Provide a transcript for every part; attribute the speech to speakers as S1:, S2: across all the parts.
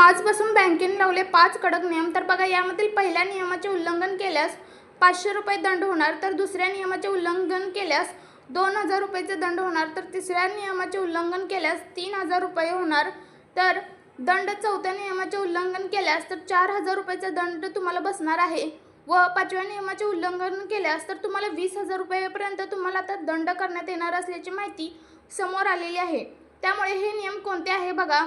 S1: आजपासून बँकेने लावले पाच कडक नियम. तर बघा यामधील पहिल्या नियमाचे उल्लंघन केल्यास पाचशे रुपये दंड होणार तर दुसऱ्या नियमाचे उल्लंघन केल्यास दोन हजार रुपयाचे दंड होणार तर तिसऱ्या नियमाचे उल्लंघन केल्यास तीन हजार रुपये होणार. तर दंड चौथ्या नियमाचे उल्लंघन केल्यास तर चार हजार रुपयाचा दंड तुम्हाला बसणार आहे. व पाचव्या नियमाचे उल्लंघन केल्यास तर तुम्हाला वीस हजार रुपयेपर्यंत तुम्हाला आता दंड करण्यात येणार असल्याची माहिती समोर आलेली आहे. त्यामुळे हे नियम कोणते आहे बघा.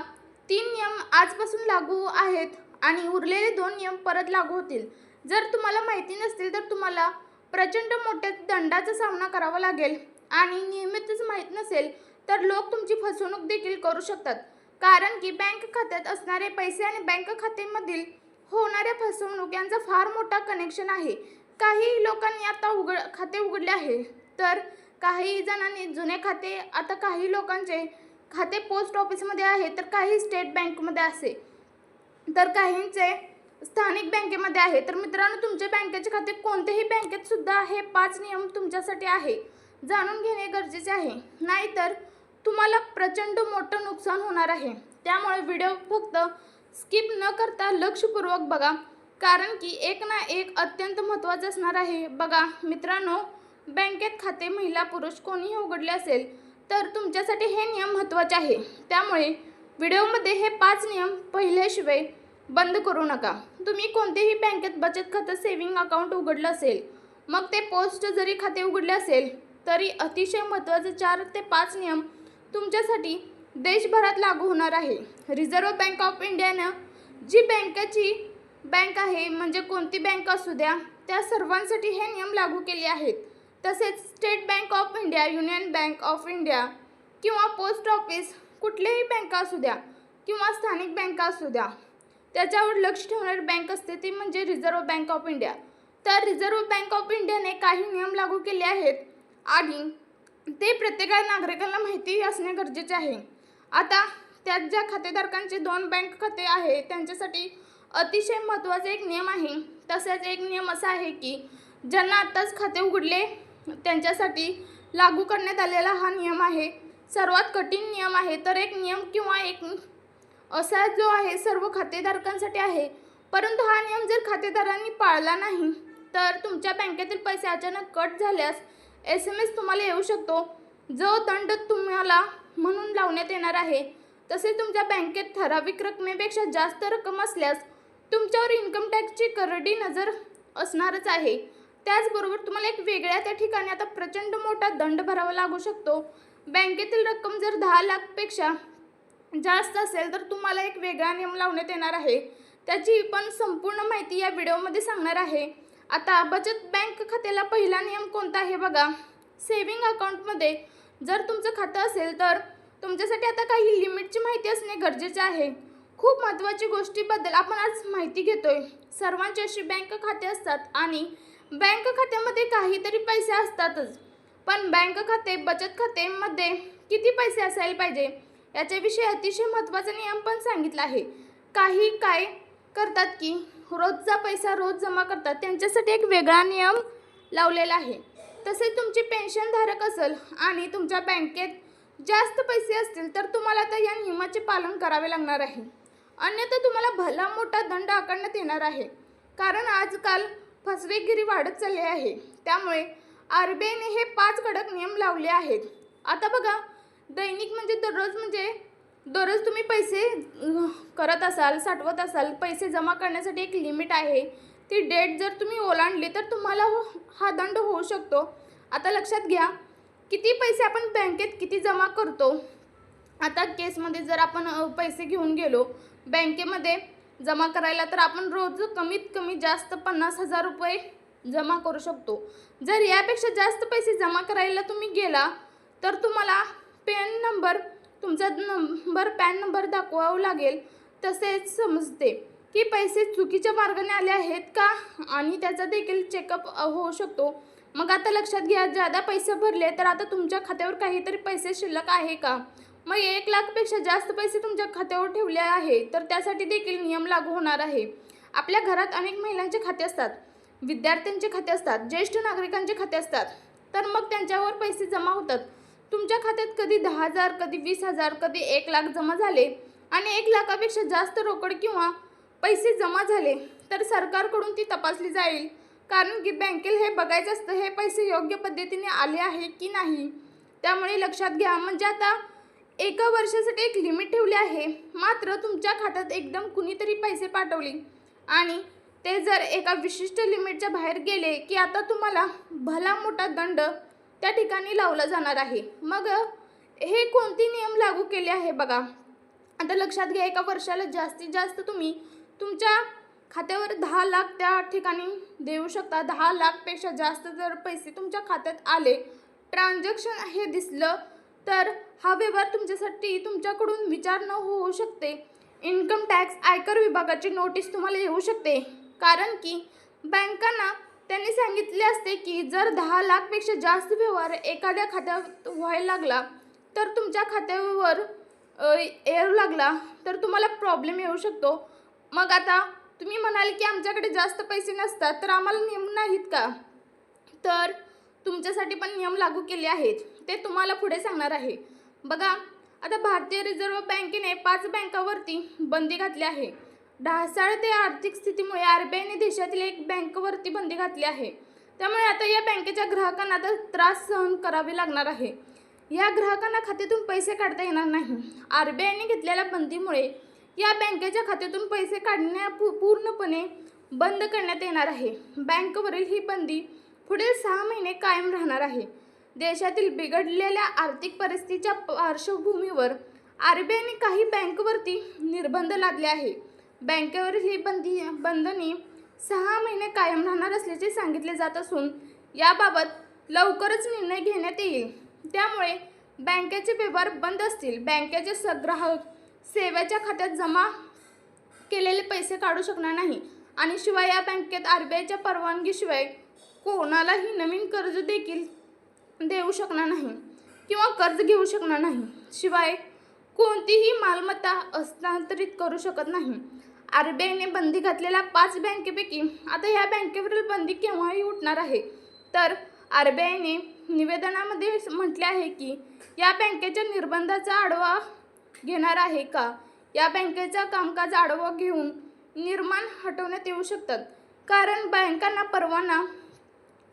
S1: तीन नियम आजपासून लागू आहेत आणि उरलेले दोन नियम परत लागू होतील. जर तुम्हाला माहिती नसतील तर तुम्हाला प्रचंड मोठ्या दंडाचा सामना करावा लागेल आणि नियमितच माहीत नसेल तर लोक तुमची फसवणूक देखील करू शकतात. कारण की बँक खात्यात असणारे पैसे आणि बँक खात्यामधील होणाऱ्या फसवणूक यांचा फार मोठा कनेक्शन आहे. काही लोकांनी आता उघड खाते उघडले आहे. तर काही जणांनी जुने खाते आता काही लोकांचे खाते पोस्ट ऑफिसमध्ये आहे तर काही स्टेट बँकमध्ये असे. तर काहींचे स्थानिक बँकेमध्ये आहे. तर मित्रांनो तुमच्या बँकेचे खाते कोणत्याही बँकेत सुद्धा हे पाच नियम तुमच्यासाठी आहे. जाणून घेणे गरजेचे आहे. नाहीतर तुम्हाला प्रचंड मोठं नुकसान होणार आहे. त्यामुळे व्हिडिओ फक्त स्किप न करता लक्षपूर्वक बघा कारण की एक ना एक अत्यंत महत्त्वाचं असणार आहे. बघा मित्रांनो बँकेत खाते महिला पुरुष कोणीही उघडले असेल तर तुमच्यासाठी हे नियम महत्त्वाचे आहे. त्यामुळे व्हिडिओमध्ये हे पाच नियम पहिल्याशिवाय बंद करू नका. तुम्ही कोणतेही बँकेत बचत खातं सेव्हिंग अकाउंट उघडलं असेल मग ते पोस्ट जरी खाते उघडले असेल तरी अतिशय महत्त्वाचे चार ते पाच नियम तुमच्यासाठी देशभरात लागू होणार आहे. रिझर्व्ह बँक ऑफ इंडियानं जी बँकेची बँक आहे म्हणजे कोणती बँक असू द्या त्या सर्वांसाठी हे नियम लागू केले आहेत. तसेच State Bank of India Union Bank of India किंवा पोस्ट ऑफिस कुठल्याही बँका असू द्या किंवा स्थानिक बँका असू द्या त्याच्यावर लक्ष ठेवणारी बँक असते ती म्हणजे रिझर्व्ह बँक ऑफ इंडिया. तर रिझर्व्ह बँक ऑफ इंडियाने काही नियम लागू केले आहेत आणि ते प्रत्येका नागरिकाला माहिती असणे गरजेचे आहे. आता त्यात ज्या खातेधारकांचे दोन बँक खाते आहे त्यांच्यासाठी अतिशय महत्त्वाचा एक नियम आहे. तसेच एक नियम असा आहे की ज्यांना आत्ताच खाते उघडले त्यांच्यासाठी लागू करण्यात आलेला हा नियम आहे. सर्वात कठीण नियम आहे तर एक नियम किंवा एक असा जो आहे सर्व खातेधारकांसाठी आहे. परंतु हा नियम जर खातेदारांनी पाळला नाही तर तुमच्या बँकेतील पैसे अचानक कट झाल्यास एस एम एस तुम्हाला येऊ शकतो. जो दंड तुम्हाला म्हणून लावण्यात येणार आहे तसेच तुमच्या बँकेत ठराविक रकमेपेक्षा जास्त रक्कम असल्यास तुमच्यावर इन्कम टॅक्सची करडी नजर असणारच आहे. त्याचबरोबर तुम्हाला एक वेगळ्या त्या ठिकाणी आता प्रचंड मोठा दंड भरावा लागू शकतो. बँकेतील रक्कम जर दहा लाखपेक्षा जास्त असेल तर तुम्हाला एक वेगळा नियम लावण्यात येणार आहे. त्याची पण संपूर्ण माहिती या व्हिडिओमध्ये सांगणार आहे. आता बचत बँक खात्याला पहिला नियम कोणता आहे बघा. सेव्हिंग अकाउंटमध्ये जर तुमचं खातं असेल तर तुमच्यासाठी आता काही लिमिटची माहिती असणे गरजेचे आहे. खूप महत्त्वाची गोष्टीबद्दल आपण आज माहिती घेतोय. सर्वांची अशी बँक खाते असतात आणि बँक खात्यामध्ये काहीतरी पैसे असतातच. पण बँक खाते बचत खातेमध्ये किती पैसे असायला पाहिजे? याच्याविषयी अतिशय महत्त्वाचा नियम पण सांगितला आहे. काही काय करतात की रोजचा पैसा रोज जमा करतात त्यांच्यासाठी एक वेगळा नियम लावलेला आहे. तसेच तुमची पेन्शनधारक असेल आणि तुमच्या बँकेत जास्त पैसे असतील तर तुम्हाला तर या नियमाचे पालन करावे लागणार आहे. अन्यथा तुम्हाला भला मोठा दंड आकारण्यात येणार आहे. कारण आजकाल फसवेगिरी वाढत चालली आहे. त्यामुळे आर बी आयने हे पाच कडक नियम लावले आहेत. आता बघा दैनिक म्हणजे दररोज म्हणजे दररोज तुम्ही पैसे करत असाल साठवत असाल पैसे जमा करण्यासाठी एक लिमिट आहे. ती डेट जर तुम्ही ओलांडली तर तुम्हाला हो- हा दंड होऊ शकतो. आता लक्षात घ्या किती पैसे आपण बँकेत किती जमा करतो? आता केसमध्ये जर आपण पैसे घेऊन गेलो बँकेमध्ये जमा करायला तर आपण रोज कमीत कमी जास्त पन्नास हजार रुपये जमा करू शकतो. जर यापेक्षा जास्त पैसे जमा करायला तुम्ही गेला तर तुम्हाला पॅन नंबर तुमचा नंबर पॅन नंबर दाखवावा लागेल. तसेच समजते की पैसे चुकीच्या मार्गाने आले आहेत का? आणि त्याचा देखील चेकअप होऊ शकतो. मग आता लक्षात घ्या जादा पैसे भरले तर आता तुमच्या खात्यावर काहीतरी पैसे शिल्लक आहे का? मग एक लाखपेक्षा जास्त पैसे तुमच्या खात्यावर ठेवले आहे तर त्यासाठी देखील नियम लागू होणार आहे. आपल्या घरात अनेक महिलांचे खाते असतात विद्यार्थ्यांचे खाते असतात ज्येष्ठ नागरिकांचे खाते असतात तर मग त्यांच्यावर पैसे जमा होतात. तुमच्या खात्यात कधी दहा हजार कधी वीस हजार कधी एक लाख जमा झाले आणि एक लाखापेक्षा जास्त रोकड किंवा पैसे जमा झाले तर सरकारकडून ती तपासली जाईल. कारण की बँकेला हे बघायचं असतं हे पैसे योग्य पद्धतीने आले आहे की नाही त्यामुळे लक्षात घ्या. म्हणजे आता एका वर्षासाठी एक लिमिट ठेवली आहे. मात्र तुमच्या खात्यात एकदम कुणीतरी पैसे पाठवले. आणि ते जर एका विशिष्ट लिमिटच्या बाहेर गेले की आता तुम्हाला भला मोठा दंड त्या ठिकाणी लावला जाणार आहे. मग हे कोणते नियम लागू केले आहे बघा. आता लक्षात घ्या एका वर्षाला जास्तीत जास्त तुम्ही तुमच्या खात्यावर दहा लाख त्या ठिकाणी देऊ शकता. दहा लाखपेक्षा जास्त जर पैसे तुमच्या खात्यात आले ट्रान्झॅक्शन हे दिसलं तर हा व्यवहार तुमच्यासाठी तुमच्याकडून विचार न होऊ शकते. इन्कम टॅक्स आयकर विभागाची नोटीस तुम्हाला येऊ शकते. कारण की बँकांना त्यांनी सांगितले असते की जर दहा लाखपेक्षा जास्त व्यवहार एखाद्या खात्यात व्हायला लागला तर तुमच्या खात्यावर येऊ लागला तर तुम्हाला प्रॉब्लेम येऊ शकतो. मग आता तुम्ही म्हणाल की आमच्याकडे जास्त पैसे नसतात तर आम्हाला नियम नाहीत का? तर तुमच्यासाठी पण नियम लागू केले आहेत. ते तुम्हाला पुढे सांगणार आहे. बघा आता भारतीय रिझर्व्ह बँकेने पाच बँकावरती बंदी घातली आहे. ढासाळ ते आर्थिक स्थितीमुळे आर बी आयने देशातील एक बँकवरती बंदी घातली आहे. त्यामुळे आता या बँकेच्या ग्राहकांना आता त्रास सहन करावे लागणार आहे. या ग्राहकांना खात्यातून पैसे काढता येणार नाही. आर बी आयने घेतलेल्या बंदीमुळे या बँकेच्या खात्यातून पैसे काढण्या पूर्णपणे बंद करण्यात येणार आहे. बँकवरील ही बंदी पुढील सहा महिने कायम राहणार आहे. देशातील बिघडलेल्या आर्थिक परिस्थितीच्या पार्श्वभूमीवर आर बी आयने काही बँकवरती निर्बंध लादले आहे. बँकेवरील ही बंदी बंधने सहा महिने कायम राहणार असल्याचे सांगितले जात असून याबाबत लवकरच निर्णय घेण्यात येईल. त्यामुळे बँकेचे व्यवहार बंद असतील. बँकेचे स ग्राहक सेवेच्या खात्यात जमा केलेले पैसे काढू शकणार नाही. आणि शिवाय या बँकेत आर बी आयच्या परवानगीशिवाय कोणालाही नवीन कर्ज देखील देऊ शकणार नाही किंवा कर्ज घेऊ शकणार नाही. शिवाय कोणतीही मालमत्ता हस्तांतरित करू शकत नाही. आर बी आयने बंदी घातलेल्या पाच बँकेपैकी आता ह्या बँकेवरील बंदी केव्हाही उठणार आहे? तर आर बी आयने निवेदनामध्ये म्हटले आहे की या बँकेच्या निर्बंधाचा आढावा घेणार आहे का? या बँकेचा कामकाज आढावा घेऊन निर्माण हटवण्यात येऊ शकतात. कारण बँकांना परवाना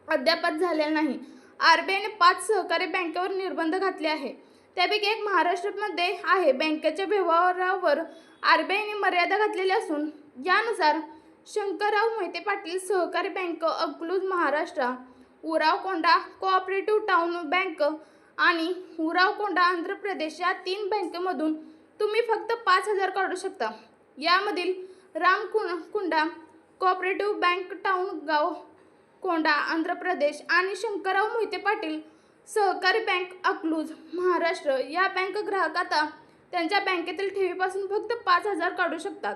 S1: अद्यापच झालेला नाही. आर बी आयने पाच सहकारी बँकेवर निर्बंध घातले आहे. त्यापैकी एक महाराष्ट्रामध्ये आहे. बँकेच्या व्यवहारावर आर बी आयने मर्यादा घातलेली असून यानुसार शंकरराव मोहिते पाटील सहकारी bank Akluj Maharashtra Uravakonda cooperative town bank आणि उरावकोंडा आंध्र प्रदेश या तीन बँकेमधून तुम्ही फक्त पाच हजार काढू शकता. यामधील रामकुं कुंडा कोऑपरेटिव्ह बँक टाउन गाव कोंडा आंध्र प्रदेश आणि शंकरराव मोहिते पाटील सहकारी बँक अकलूज महाराष्ट्र या बँक ग्राहक आता त्यांच्या बँकेतील ठेवीपासून फक्त पाच हजार काढू शकतात.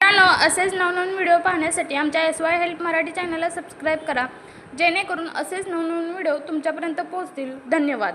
S1: मित्रांनो असेच नवनवीन व्हिडिओ पाहण्यासाठी आमच्या एस वाय हेल्प मराठी चॅनलला सबस्क्राईब करा. जेणेकरून असेच नवनवीन व्हिडिओ तुमच्यापर्यंत पोहोचतील. धन्यवाद.